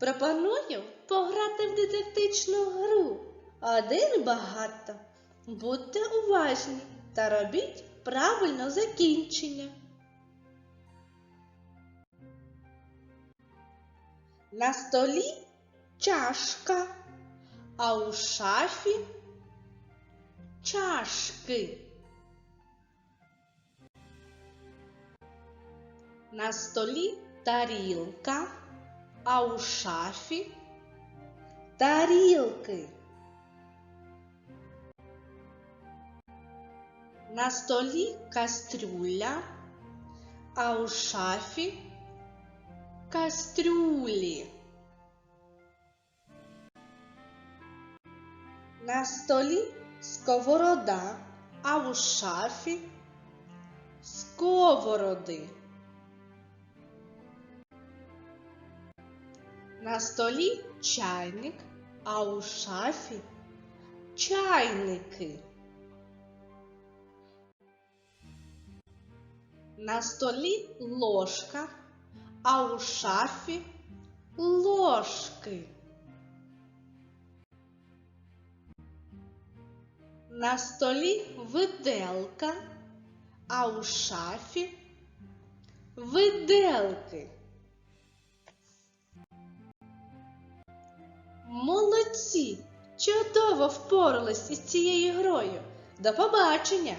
Пропоную пограти в дидактичну гру. Один багато. Будьте уважні та робіть правильно закінчення. На столі чашка, а у шафі чашки. На столі тарілка, а у шафі тарілки. На столі кастрюля, а у шафі кастрюлі. На столі сковорода, а у шафі сковороди. На столі чайник, а у шафі чайники. На столі ложка, а у шафі ложки. На столі виделка, а у шафі виделки. Молодці! Чудово впорались із цією грою. До побачення!